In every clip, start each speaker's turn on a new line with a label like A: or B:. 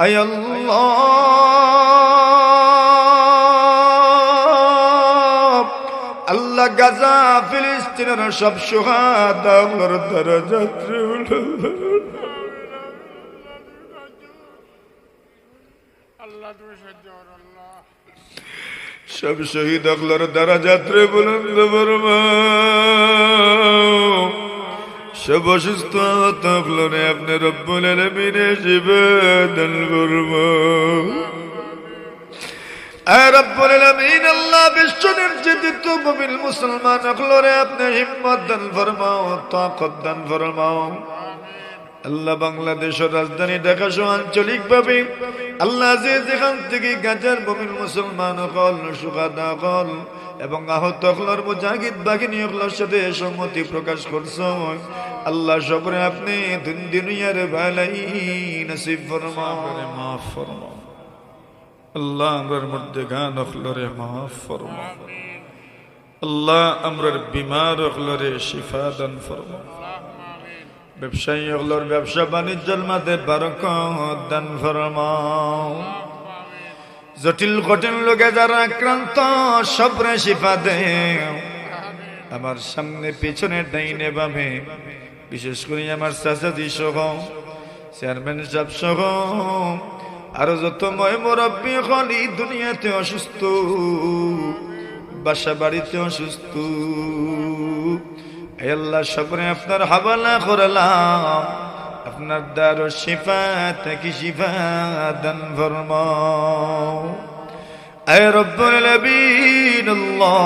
A: আয় আল্লাহ আল্লাহ গাজা ফিলিস্তিনের সব
B: সহ্য করো আল্লাহ
A: সব শহীদ আকলার দ্বারা যাত্রে বুলন্দ বর্মা সব অসুস্থ তকলরে আপনি রব্বুল আলমিনে রব্বুল আলমিন, আল্লাহ মুমিন দান আল্লাহ বাংলাদেশের রাজধানী ঢাকা সহ আঞ্চলিক ভাবে আল্লাহ যেখান থেকে গাজার বমির মুসলমান এবং আহত হলর মুজাহিদ বাহিনী হলর সাথে সম্মতি প্রকাশ করছ। আল্লাহ সবরে আপনি দিন দুনিয়ার ভালাই নসিব ফরমাও। মাফ ফরমাও। আল্লাহ আমরার মধ্যে গান হলরে মাফ ফরমাও। আল্লাহ আমরার বিমার হলরে শিফা দান ফরমাও। ব্যবসায়ী হলোর ব্যবসা বাণিজ্যের মাঝে বারক দান ফরমাও। জটিল কঠিন লোকে যারা আক্রান্ত, সবরে শিফা দে আমার সামনে, পিছনে ডাইনে বামে, বিশেষ করে আমার চাচাজি সহ, চেয়ারম্যান সাহেব সহ, আরও যত ময় মুরব্বী এই দুনিয়াতে অসুস্থ, বাসা বাড়িতে অসুস্থ। আল্লাহ, সবরে আপনার হাবালা করলাম। আপনার দ্বার শিফা থেকে শিফা দান আল্লাহ।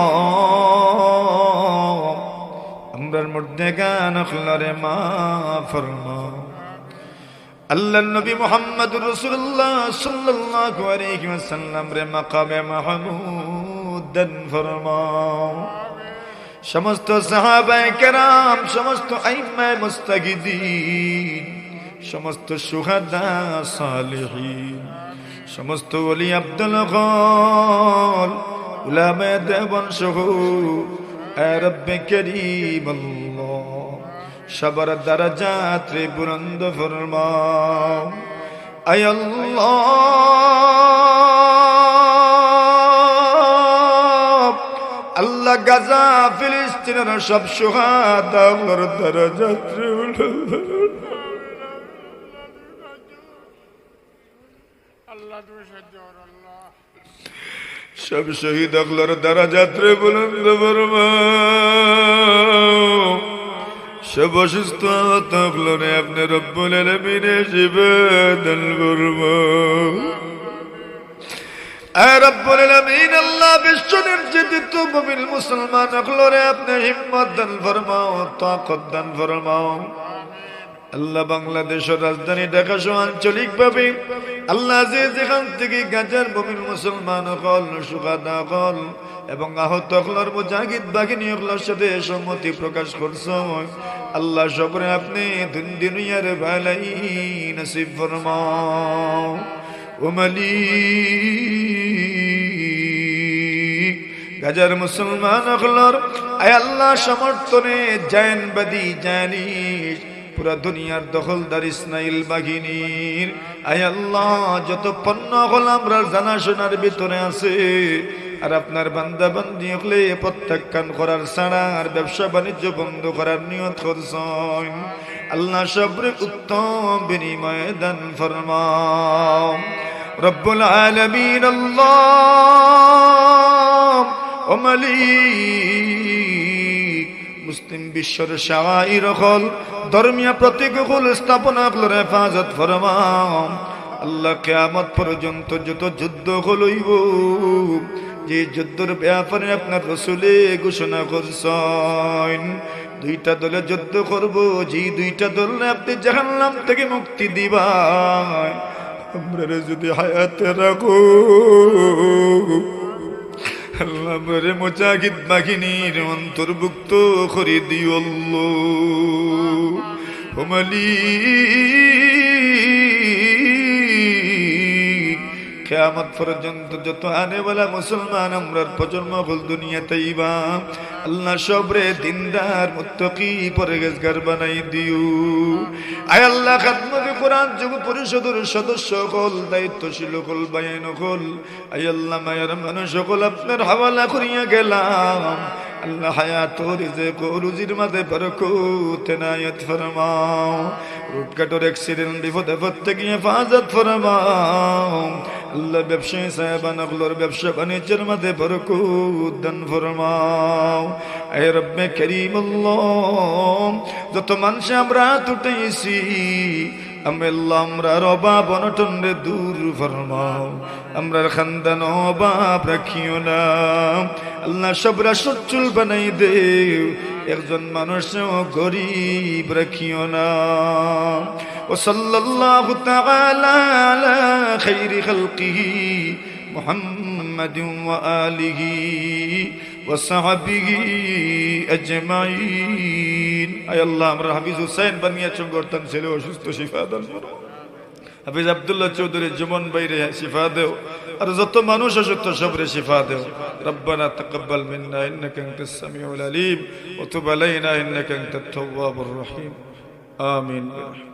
A: আমরার মধ্যে গান খলরে মা ফরমাও আল্লাহ নবী মোহাম্মদ রসুল্লাহ সাল্লাল্লাহু আলাইহি ওয়াসাল্লাম রে মাকামে মাহমুদ দান ফরমাও সমস্ত সাহাবায়ে কেরাম, সমস্ত আইম্মায়ে মুস্তাগিদিন সমস্ত সুহাদা সালিহিন, সমস্ত ওলি আব্দুল গল উলামায়ে দেবন সহ রব্বে করিম সবার দরজাত রে বুলন্দ ফরমাও। আয় আল্লাহ গাজা ফিলিস্তিনের সব সুহাদার দরজাত রে বুলন্দ
B: আল্লাহ তুমি সহ্য করো আল্লাহ
A: সব শহীদ আকলার দ্বারা যাত্রে বুলন্দ সব অসুস্থ তকলরে আপনি রব্বুল আলমিনে জীবন বর্মা রব্বুল আলমিন, আল্লাহ আকলরে হিম্মত দান দান আল্লাহ বাংলাদেশের রাজধানী ঢাকা সহ আঞ্চলিক ভাবে আল্লাহ যে যেখান থেকে গাজার বমির মুসলমান হল সুখাদা হল, এবং আহত হলর মুজাহিদ বাহিনী হলর সাথে সম্মতি প্রকাশ করছ। আল্লাহ সবরে আপনি দিন দুনিয়ার ভালাই নসিব ফরমাও। ওমালি গাজার মুসলমান হলর, আয় আল্লাহ সমর্থনে জায়নবাদী জানিস। পুরা দুনিয়ার দখলদার ইসমাইল বাহিনীর আয় আল্লাহ, যত পণ্য হল আমরা জানাশোনার ভিতরে আছে। আর আপনার বান্দা বান্দি হলে প্রত্যাখ্যান করার ছাড়া আর ব্যবসা বাণিজ্য বন্ধ করার নিয়ত করছেন। আল্লাহ সবরে উত্তম বিনিময় দান ফরমাও। রব্বুল আলামিন আল্লাহ ও মালিক। মুসলিম বিশ্বর শাওয়াইর হল ধর্মীয় প্রতীক হল স্থাপনা হল হেফাজত ফরমাম আল্লাহ কেয়ামত পর্যন্ত যত যুদ্ধ হলইব যে যুদ্ধের ব্যাপারে আপনার রসুলে ঘোষণা করছেন, দুইটা দলে যুদ্ধ করব, যে দুইটা দলে আপনি জাহান্নাম থেকে মুক্তি দিবাই আমরা যদি হায়াতে রাখো আল্লাহ বরে মুজাহিদ বাহিনীর অন্তর্ভুক্ত করে দিও হোমালি কেয়ামত পর্যন্ত যত আনেওয়ালা মুসলমান, আমরার প্রজন্ম হল দুনিয়াতে ইবা। আল্লাহ সবরে দিনদার, মুত্তকি পরেজগার বানাই দিও আয় আল্লাহ খাতমতে কোরআন যুব পরিষদের সদস্য হল, দায়িত্বশীল হল, বায়ান হল। আয় আল্লাহ, মায়ের মানুষ সকল আপনার হাওয়ালা করিয়া গেলাম। আল্লাহ হায়াত রিজেক ও রুজির মাঝে বরকত নায়াত ফরমাও। রুটকাটোর অ্যাক্সিডেন্ট বিপদ আপদ থেকে হেফাজত ফরমাও। আল্লাহ ব্যবসায়ী সাহেবান আগুলোর ব্যবসা বাণিজ্যের মধ্যে বরকত দান ফরমাও। এ রব্বে করিম আল্লাহ, যত মানুষ আমরা তুটাইছি আমি আল্লাহ আমরা অভাব অনটন রে দূর ফরমাও আমরা খানদান অভাব রাখিও না আল্লাহ সবরা সচ্ছুল বানাই দে একজন মানুষ গরিব রাখিও না ও সাল্লাল্লাহু তাআলা আলা খাইরি খালকিহি محمد وآله وصحبه أجمعين أي الله أمر حفيظ حسين بنيا چنگورتن ছেলে অসুস্থ শিফা দান করো হাফিজ আব্দুল্লাহ চৌধুরী জীবন বাইরে শিফা দেও আর যত মানুষ অসুস্থ সবরে শিফা দেও ربنا تقبل منا انك انت السميع العليم وتب علينا انك انت التواب الرحيم آمين برحمتك